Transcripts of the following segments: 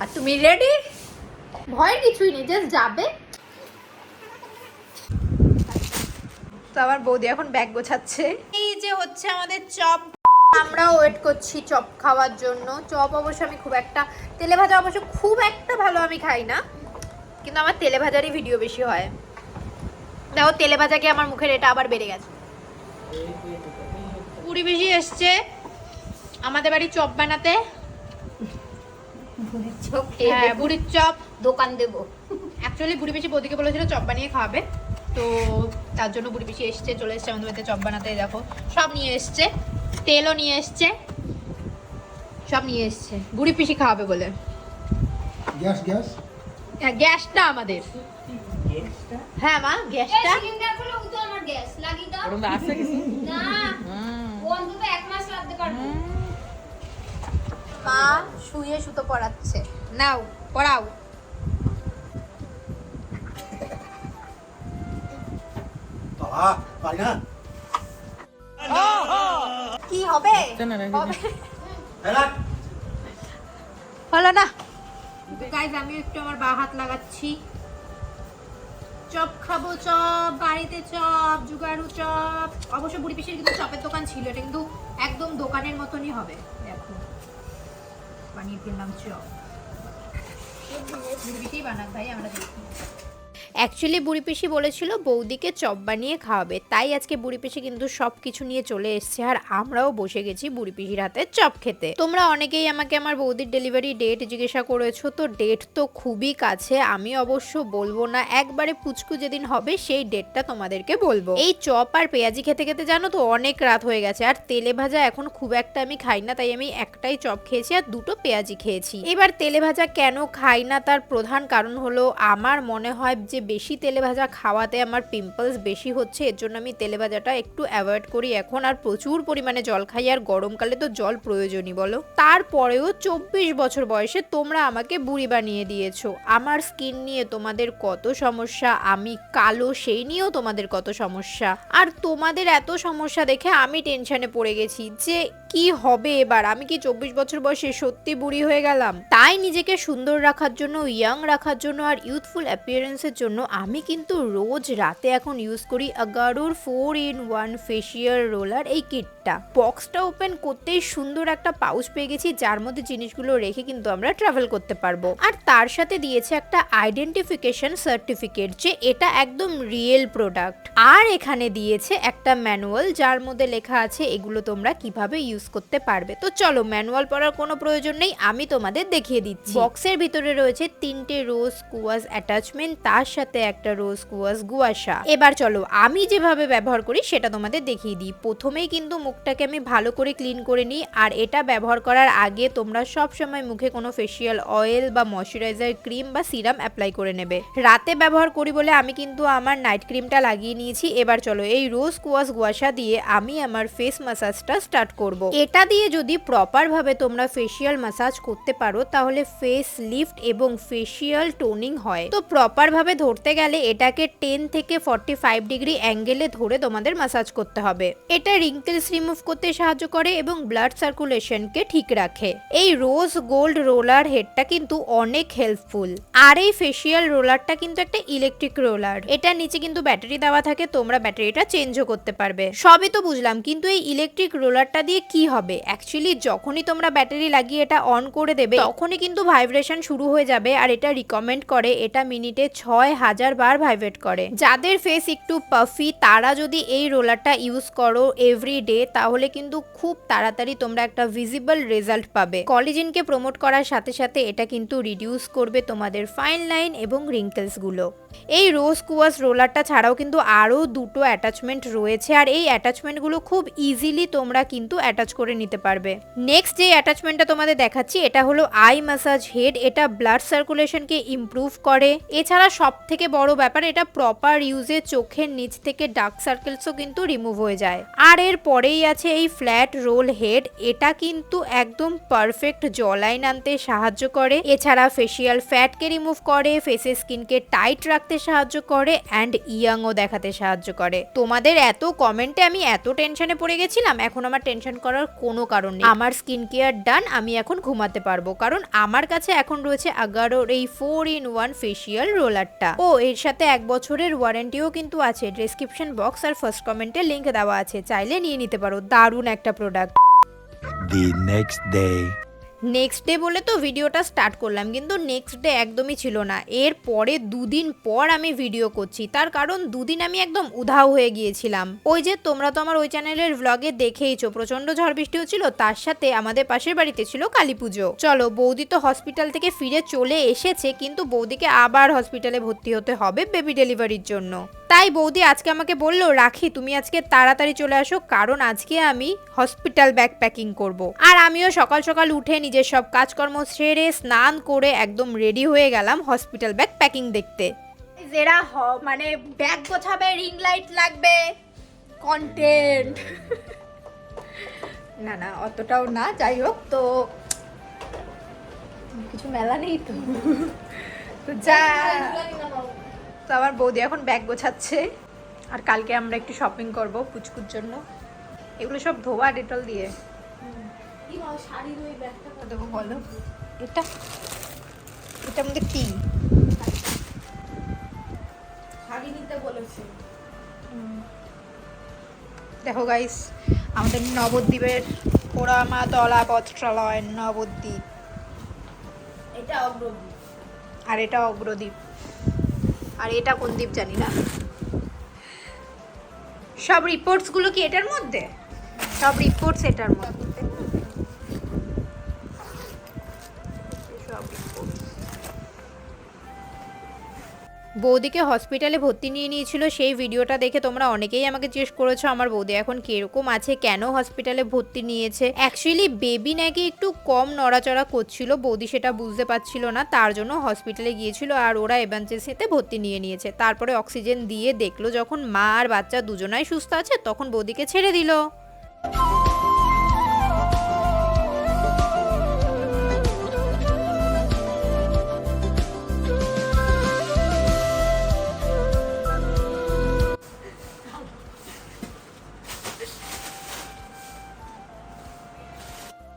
আর তুমি রেডি ভয়ের কিছুই নেই জাস্ট যাবে। তো আমার বৌদি এখন ব্যাগ গোছাচ্ছে। এই যে হচ্ছে আমাদের চপ। আমরাও ওয়েট করছি চপ খাওয়ার জন্য। চপ অবশ্য আমি খুব একটা তেলে ভাজা অবশ্য খুব একটা ভালো আমি খাই না। কিন্তু আমার তেলে ভাজারই ভিডিও বেশি হয়। দেখো তেলে ভাজাকে আমার মুখের এটা আবার বেড়ে গেছে। পুরি বেশি এসছে। আমাদের বাড়ি চপ বানাতে। হ্যাঁ বুড়ির চপ। দোকান দেবো। অ্যাকচুয়ালি বুড়ি পিসি বৌদিকে বলেছিল চপ বানিয়ে খাওয়াবে তো তার জন্য বুড়ি পিসি এসছে চলে এসছে আমাদের বাড়িতে চপ বানাতে দেখো। সব নিয়ে এসছে তেলও নিয়ে এসছে সব নিয়ে এসছে। বুড়ি পিসি খাওয়াবে বলে। Gas gas? হ্যাঁ গ্যাসটা আমাদের। হ্যাঁ মা গ্যাসটা। সিলিন্ডার খুলে উঠো আমার গ্যাস লাগিয়ে দাও। কিছু? না অন্তত এক মাস রাখতে পারব। মা শুয়ে সুতো পড়াচ্ছে নাও পড়াও কি হবে? না, না, হবে? হেলাট হলো না। গাইজ আমি একটু আমার বা হাত লাগাচ্ছি। চপ খাব চপ বাড়িতে চপ জুগাড়ু চপ। অবশ্য বুড়ি পিসির কিন্তু চপের দোকান ছিল এটা কিন্তু একদম দোকানের মতনই হবে। দেখো। বানিয়ে ফেললাম চপ পিসি বানাক ভাই আমরা দেখি। অ্যাকচুয়ালি বুড়ি পিসি বলেছিল বৌদিকে চপ বানিয়ে খাওয়াবে। তাই আজকে বুড়ি পিসি কিন্তু সব কিছু নিয়ে চলে এসেছে আর আমরাও বসে গেছি বুড়ি পিসির হাতে চপ খেতে। তোমরা অনেকেই আমাকে আমার বৌদির ডেলিভারি ডেট জিজ্ঞাসা করেছ, তো ডেট তো খুবই কাছে। আমি অবশ্য বলব না, একবারে পুচকু যেদিন হবে সেই ডেটটা তোমাদেরকে বলব। এই চপ আর পেঁয়াজি খেতে খেতে জানো তো অনেক রাত হয়ে গেছে, আর তেলে ভাজা এখন খুব একটা আমি খাই না, তাই আমি একটাই চপ খেয়েছি আর দুটো পেঁয়াজি খেয়েছি। এবার তেলে ভাজা কেন খাই না তার প্রধান কারণ হলো, আমার মনে হয় যে বেশি তেলে ভাজা খাওয়াতে আমার পিম্পলস বেশি হচ্ছে, এর জন্য আমি তেলে ভাজাটা একটু অ্যাভয়েড করি এখন। আর প্রচুর পরিমাণে জল খাই, আর গরমকালে তো জল প্রয়োজনই, বলো। তারপরেও চব্বিশ বছর বয়সে তোমরা আমাকে বুড়ি বানিয়ে দিয়েছ। আমার স্কিন নিয়ে তোমাদের কত সমস্যা? আমি কালো, সেই নিয়েও তোমাদের কত সমস্যা? আর তোমাদের এত সমস্যা দেখে আমি টেনশনে পড়ে গেছি যে কি হবে এবার? আমি কি চব্বিশ বছর বয়সে সত্যি বুড়ি হয়ে গেলাম? তাই নিজেকে সুন্দর রাখার জন্য ইয়াং রাখার জন্য আর ইউথফুল অ্যাপিয়ারেন্সের জন্য আমি কিন্তু রোজ রাতে এখন ইউজ করি আগারোর four in one facial roller এই কিটটা বক্সটা ওপেন করতেই সুন্দর একটা পাউচ পেয়ে গেছি, যার মধ্যে জিনিসগুলো রেখে কিন্তু আমরা ট্রাভেল করতে পারব। আর তার সাথে দিয়েছে একটা আইডেন্টিফিকেশন সার্টিফিকেট যে এটা একদম রিয়েল প্রোডাক্ট আর এখানে দিয়েছে একটা ম্যানুয়াল যার মধ্যে লেখা আছে এগুলো তোমরা কীভাবে ইউজ করতে পারবে। তো চলো ম্যানুয়াল পড়ার কোনো প্রয়োজন নেই, আমি তোমাদের দেখিয়ে দিচ্ছি। বক্সের ভিতরে রয়েছে তিনটে রোজ কুয়াস অ্যাটাচমেন্ট তার সাথে একটা রোজ কুয়াস গুয়াশা এবার চলো, আমি যেভাবে ব্যবহার করি সেটা তোমাদের দেখিয়ে দিই। প্রথমেই কিন্তু মুখটাকে আমি ভালো করে ক্লিন করে নিই, আর এটা ব্যবহার করার আগে তোমরা সব সময় মুখে কোনো ফেসিয়াল অয়েল বা ময়শ্চারাইজার ক্রিম বা সিরাম অ্যাপ্লাই করে নেবে। রাতে ব্যবহার করি বলে আমি কিন্তু আমার নাইট ক্রিমটা লাগিয়ে নিয়েছি। এবার চলো এই রোজ কুয়াস গুয়াশা দিয়ে আমি আমার ফেস মাসাজটা স্টার্ট করব। এটা দিয়ে যদি প্রপার ভাবে তোমরা ফেসিয়াল মাসাজ করতে পারো, তাহলে ফেস লিফট এবং ফেসিয়াল টোনিং হয়। তো প্রপার ভাবে ধরতে গেলে এটাকে টেন থেকে ফর্টি ফাইভ ডিগ্রি অ্যাঙ্গেলে ধরে তোমাদের মাসাজ করতে হবে। এটা রিঙ্কেলস রিমুভ করতে সাহায্য করে এবং ব্লাড সার্কুলেশনকে ঠিক রাখে। এই রোজ গোল্ড রোলার হেডটা কিন্তু অনেক হেল্পফুল আর এই ফেসিয়াল রোলারটা কিন্তু একটা ইলেকট্রিক রোলার এটার নিচে কিন্তু ব্যাটারি দেওয়া থাকে, তোমরা ব্যাটারিটা চেঞ্জও করতে পারবে। সবই তো বুঝলাম, কিন্তু এই ইলেকট্রিক রোলারটা দিয়ে কি হবে? অ্যাকচুয়ালি যখনই তোমরা ব্যাটারি লাগিয়ে এটা অন করে দেবে, তখনই কিন্তু ভাইব্রেশন শুরু হয়ে যাবে আর এটা রিকমেন্ড করে, এটা মিনিটে ছয় হাজার বার ভাইব্রেট করে। যাদের ফেস একটু পাফি তারা যদি এই রোলারটা ইউজ করো এভরি ডে তাহলে কিন্তু খুব তাড়াতাড়ি তোমরা একটা ভিজিবল রেজাল্ট পাবে। কলিজিনকে প্রমোট করার সাথে সাথে এটা কিন্তু রিডিউস করবে তোমাদের ফাইন লাইন এবং রিঙ্কেলসগুলো। এই রোজ কুয়াস রোলারটা ছাড়াও কিন্তু আরও দুটো অ্যাটাচমেন্ট রয়েছে, আর এই অ্যাটাচমেন্টগুলো খুব ইজিলি তোমরা কিন্তু অ্যাটাচ করে নিতে পারবে। নেক্সট যে অ্যাটাচমেন্টটা তোমাদের দেখাচ্ছি, এটা হলো আই মাসাজ হেড এটা ব্লাড সার্কুলেশনকে ইমপ্রুভ করে। এছাড়া সব থেকে বড় ব্যাপার, এটা প্রপার ইউজে চোখের নিচ থেকে ডার্ক সার্কেলসও কিন্তু রিমুভ হয়ে যায়। আর এর পরেই আছে এই ফ্ল্যাট রোল হেড এটা কিন্তু একদম পারফেক্ট জলাইন আনতে সাহায্য করে। এছাড়া ফেসিয়াল ফ্যাটকে রিমুভ করে ফেসের স্কিনকে টাইট রাখে রাখতে সাহায্য করে অ্যান্ড ইয়াংও দেখাতে সাহায্য করে। তোমাদের এত কমেন্টে আমি এত টেনশনে পড়ে গেছিলাম, এখন আমার টেনশন করার কোনো কারণ নেই। আমার স্কিন কেয়ার ডান আমি এখন ঘুমাতে পারব। কারণ আমার কাছে এখন রয়েছে আগারোর এই ফোর ইন ওয়ান ফেসিয়াল রোলারটা ও, এর সাথে এক বছরের ওয়ারেন্টিও কিন্তু আছে। ডেসক্রিপশন বক্স আর ফার্স্ট কমেন্টে লিঙ্ক দেওয়া আছে। চাইলে নিয়ে নিতে পারো। দারুণ একটা product the next day. Next day বলে তো ভিডিওটা স্টার্ট করলাম, কিন্তু নেক্সট ডে একদমই ছিল না। এর পরে দুদিন পর আমি ভিডিও করছি। তার কারণ দুদিন আমি একদম উধাও হয়ে গিয়েছিলাম। ওই যে তোমরা তো আমার ওই চ্যানেলের ভ্লগে দেখেইছো প্রচণ্ড ঝড় বৃষ্টি হচ্ছিল, তার সাথে আমাদের পাশের বাড়িতে ছিল কালী পুজো। চলো, বৌদি তো হসপিটাল থেকে ফিরে চলে এসেছে, কিন্তু বৌদিকে আবার হসপিটালে ভর্তি হতে হবে বেবি ডেলিভারির জন্য। তাই বৌদি আজকে আমাকে বলল রাখি তুমি আজকে তাড়াতাড়ি চলে আসো কারণ আজকে আমি হসপিটাল ব্যাগ প্যাকিং করব। আর আমিও সকাল সকাল উঠে নিজের সব কাজকর্ম সেরে স্নান করে একদম রেডি হয়ে গেলাম হসপিটাল ব্যাগ প্যাকিং দেখতে। যেরা হ- মানে ব্যাগ গোছাবে রিং লাইট লাগবে কন্টেন্ট না না অতটাও না যাই হোক তো কিছু মেলা নেই তো। যা। তো আমার বৌদি এখন ব্যাগ গোছাচ্ছে। আর কালকে আমরা একটু শপিং করব পুচকুর জন্য। এগুলো সব ধোয়া ডেটল দিয়ে। দেবো বলো। এটা? এটার মধ্যে কি? দেখো গাইস আমাদের নবদ্বীপের পোড়ামা দলা বস্ত্রালয় নবদ্বীপ। এটা অগ্রদ্বীপ। আর এটা অগ্রদ্বীপ। আর এটা কোন দ্বীপ জানি না। সব রিপোর্টসগুলো কি এটার মধ্যে? সব রিপোর্টস এটার মধ্যে। বৌদিকে হসপিটালে ভর্তি নিয়ে নিয়েছিল, সেই ভিডিওটা দেখে তোমরা অনেকেই আমাকে জিজ্ঞেস করেছ, আমার বৌদি এখন কীরকম আছে? কেন হসপিটালে ভর্তি নিয়েছে? অ্যাকচুয়ালি বেবি নাকি একটু কম নড়াচড়া করছিল, বৌদি সেটা বুঝতে পারছিল না, তার জন্য হসপিটালে গিয়েছিল আর ওরা এমার্জেন্সিতে ভর্তি নিয়ে নিয়েছে। তারপরে অক্সিজেন দিয়ে দেখল, যখন মা আর বাচ্চা দুজনাই সুস্থ আছে, তখন বৌদিকে ছেড়ে দিল।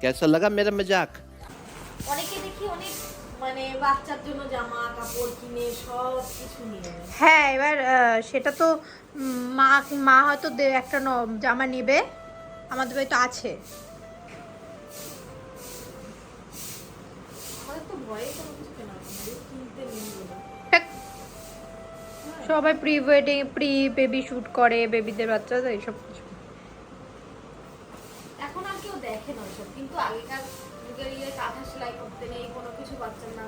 कैसा लगा मेरा मजाक অনেকে দেখি অনেক মানে বাচ্চার জন্য জামা কাপড় কিনে সব কিছু নিয়ে নেয়। হ্যাঁ এবার আহ, সেটা তো উম, মা মা হয়তো দে- একটা ন- জামা নেবে আমাদের বাড়িতে আছে আমাদের তো ভয়ে কোনো কিছু কেনা হয় না, আমাদের কিনতে নেই বলে। ধ্যাৎ। সবাই pre wedding pre baby shoot করে বেবিদের বাচ্চাদের এইসব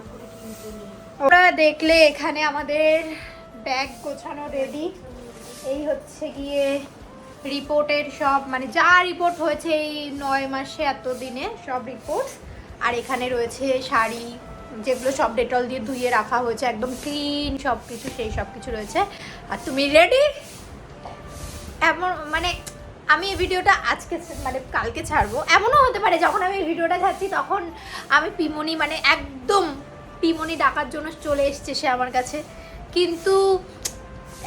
করে কিনতে নেই ওরা দেখলে এখানে আমাদের ব্যাগ গোছানো রেডি এই হচ্ছে গিয়ে রিপোর্টের সব মানে যা রিপোর্ট হয়েছে এই নয় মাসে সব আর এখানে রয়েছে শাড়ি, যেগুলো সব ডেটল দিয়ে ধুয়ে রাখা হয়েছে, একদম ক্লিন সব কিছু সেই সব কিছু রয়েছে। আর তুমি রেডি এমন মানে আমি এই ভিডিওটা আজকে মানে কালকে ছাড়বো। এমনও হতে পারে যখন আমি এই ভিডিওটা ছাড়ছি, তখন আমি পিমনি মানে একদম পিমনি ডাকার জন্য চলে এসছে সে আমার কাছে। কিন্তু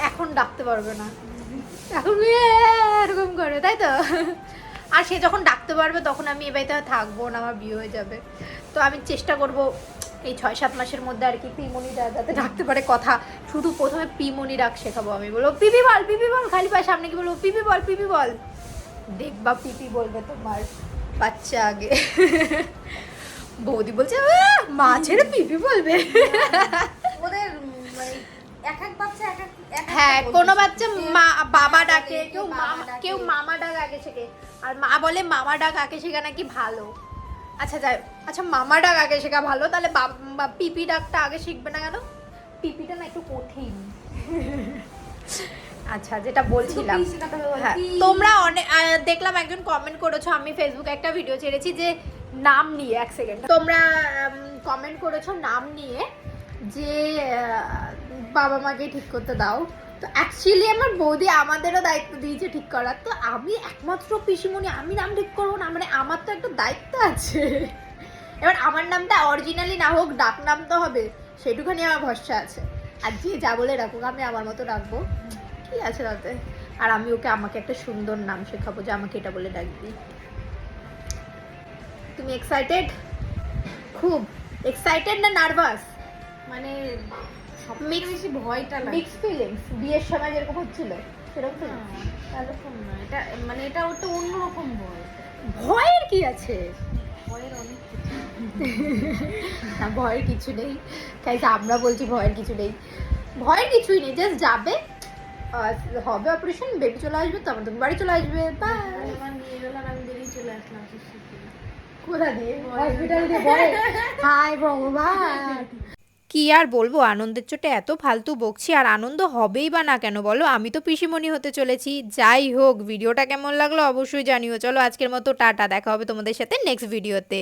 এখন ডাকতে পারবে না। এখন এরকম করে, তাই তো? আর সে যখন ডাকতে পারবে, তখন আমি এ বাড়িতে থাকব না, আমার বিয়ে হয়ে যাবে। তো আমি চেষ্টা করব এই ছয় সাত মাসের মধ্যে আর কি পিমনি যাতে ডাকতে পারে কথা। শুধু প্রথমে পিমনি ডাক শেখাবো আমি। বলব পিপি বল পিপি বল, খালি পায়ে সামনে কি বলব? পিপি বল পিপি বল। দেখবা পিপি বলবে তোমার বাচ্চা আগে। বৌদি বলছে "আহ, মা ছেড়ে পিপি বলবে। ওদের মানে এক এক বাচ্চা এক এক এক হ্যাঁ কোনো বাচ্চা মা বাবা ডাকে কেউ মামা কেউ মামা ডাক আগে শেখে। আর মা বলে মামা ডাক আগে শেখা নাকি ভালো? আচ্ছা যাই আচ্ছা মামা ডাক আগে শেখা ভালো তাহলে পিপি ডাকটা আগে শিখবে না কেন? পিপিটা না একটু কঠিন। আচ্ছা যেটা বলছিলাম। হ্যাঁ, তোমরা অনেক দেখলাম একজন কমেন্ট করেছ আমি ফেসবুকে একটা ভিডিও ছেড়েছি যে নাম নিয়ে এক সেকেন্ড তোমরা কমেন্ট করেছ নাম নিয়ে যে বাবা মাকে ঠিক করতে দাও। তো অ্যাকচুয়ালি আমার বৌদি আমাদেরও দায়িত্ব দিয়েছে ঠিক করার। তো আমি একমাত্র পিসিমণি আমি নাম ঠিক করব না মানে আমার তো একটা দায়িত্ব আছে। এবার আমার নামটা অরিজিনালি না হোক ডাক নাম তো হবে সেটুখানি আমার ভরসা আছে। আর যে যা বলে রাখুক আমি আমার মতো রাখব। কি আছে তাতে আর আমি ওকে আমাকে একটা সুন্দর নাম শেখাবো যে আমাকে এটা বলে ডাকবি তুমি এক্সাইটেড খুব। এক্সাইটেড না নার্ভাস মানে সব Mixed- বেশি ভয়টা লাগে। মিক্স ফিলিংস বিয়ের সময় যেরকম হচ্ছিল সেরকম না, feelings? না। এটা মানে এটা ওটা অন্যরকম ভয়। ভয়ের কি আছে? ভয়ের অনেক না ভয়ের কিছু নেই। তাই আমরা বলছি ভয়ের কিছু নেই। ভয়ের কিছুই নেই জাস্ট যাবে। হবে অপারেশন বেবি চলে আসবে তারপর তুমি বাড়ি চলে আসবে কোথা দিয়ে? হসপিটাল দিয়ে হাই ভগবান। কি আর বলব আনন্দের চোটে এত ফালতু বকছি আর আনন্দ হবেই বা না কেন বলো? আমি তো পিসিমণি হতে চলেছি। যাই হোক ভিডিওটা কেমন লাগল অবশ্যই জানিও। চলো আজকের মতো টাটা দেখা হবে তোমাদের সাথে নেক্সট ভিডিওতে